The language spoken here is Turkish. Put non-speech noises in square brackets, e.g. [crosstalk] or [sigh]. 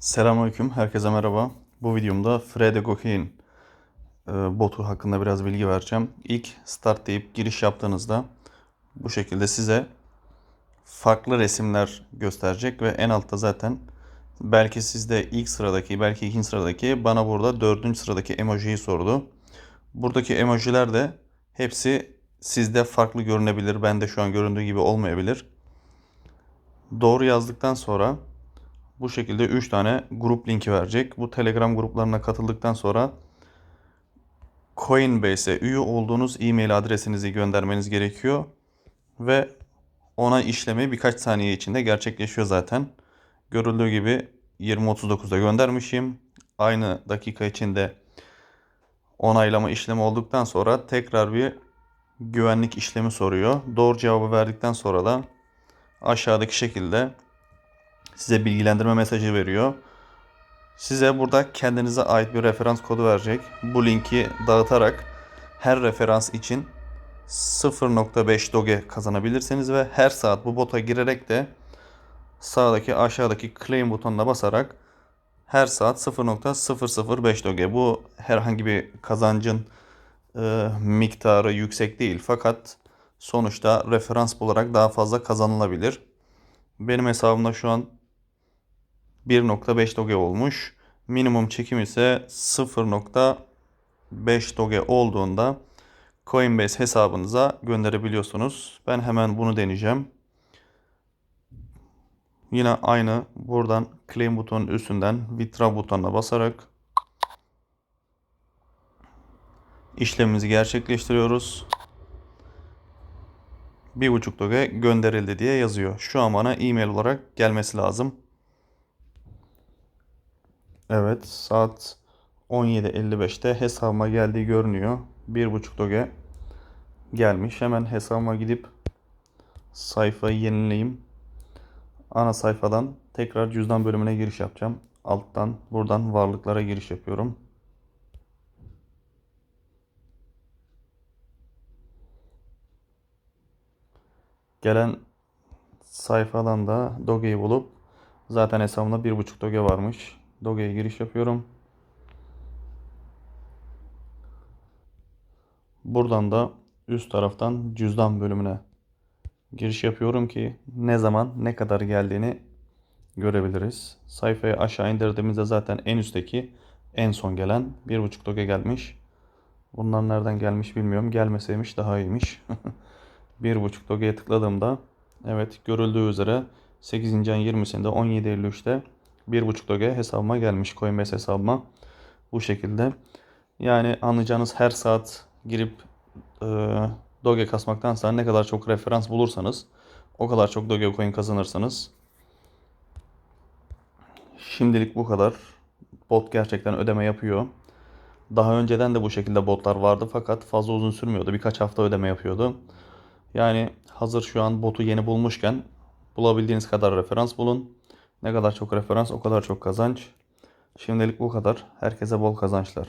Selamünaleyküm, herkese merhaba. Bu videomda Frede Gokein e, botu hakkında biraz bilgi vereceğim. İlk start deyip giriş yaptığınızda bu şekilde size farklı resimler gösterecek ve en altta zaten belki sizde ilk sıradaki, belki ikinci sıradaki bana burada dördüncü sıradaki emojiyi sordu. Buradaki emojiler de hepsi sizde farklı görünebilir. Bende şu an göründüğü gibi olmayabilir. Doğru yazdıktan sonra bu şekilde 3 tane grup linki verecek. Bu Telegram gruplarına katıldıktan sonra Coinbase'e üye olduğunuz e-mail adresinizi göndermeniz gerekiyor. Ve ona işlemi birkaç saniye içinde gerçekleşiyor zaten. Görüldüğü gibi 20.39'da göndermişim. Aynı dakika içinde onaylama işlemi olduktan sonra tekrar bir güvenlik işlemi soruyor. Doğru cevabı verdikten sonra da aşağıdaki şekilde size bilgilendirme mesajı veriyor. Size burada kendinize ait bir referans kodu verecek. Bu linki dağıtarak her referans için 0.5 doge kazanabilirsiniz ve her saat bu bota girerek de sağdaki aşağıdaki claim butonuna basarak her saat 0.005 doge. Bu herhangi bir kazancın e, miktarı yüksek değil fakat sonuçta referans bularak daha fazla kazanılabilir. Benim hesabımda şu an 1.5 doge olmuş. Minimum çekim ise 0.5 doge olduğunda Coinbase hesabınıza gönderebiliyorsunuz. Ben hemen bunu deneyeceğim. Yine aynı buradan claim butonun üstünden withdraw butonuna basarak işlemimizi gerçekleştiriyoruz. 1.5 doge gönderildi diye yazıyor. Şu an bana e-mail olarak gelmesi lazım. Evet saat 17.55'te hesabıma geldiği görünüyor. 1.5 doge gelmiş. Hemen hesabıma gidip sayfayı yenileyim. Ana sayfadan tekrar cüzdan bölümüne giriş yapacağım. Alttan buradan varlıklara giriş yapıyorum. Gelen sayfadan da Doge'yi bulup zaten hesabımda 1.5 Doge varmış. Doge'ye giriş yapıyorum. Buradan da üst taraftan cüzdan bölümüne giriş yapıyorum ki ne zaman ne kadar geldiğini görebiliriz. Sayfayı aşağı indirdiğimizde zaten en üstteki en son gelen 1.5 doge gelmiş. Bunlar nereden gelmiş bilmiyorum. Gelmeseymiş daha iyiymiş. [laughs] 1.5 doge'ye tıkladığımda evet görüldüğü üzere 8. ayın 20'sinde 17.53'te 1.5 doge hesabıma gelmiş. Coinbase hesabıma bu şekilde. Yani anlayacağınız her saat girip e, doge kasmaktansa ne kadar çok referans bulursanız o kadar çok doge coin kazanırsınız. Şimdilik bu kadar. Bot gerçekten ödeme yapıyor. Daha önceden de bu şekilde botlar vardı fakat fazla uzun sürmüyordu. Birkaç hafta ödeme yapıyordu. Yani hazır şu an botu yeni bulmuşken bulabildiğiniz kadar referans bulun. Ne kadar çok referans o kadar çok kazanç. Şimdilik bu kadar. Herkese bol kazançlar.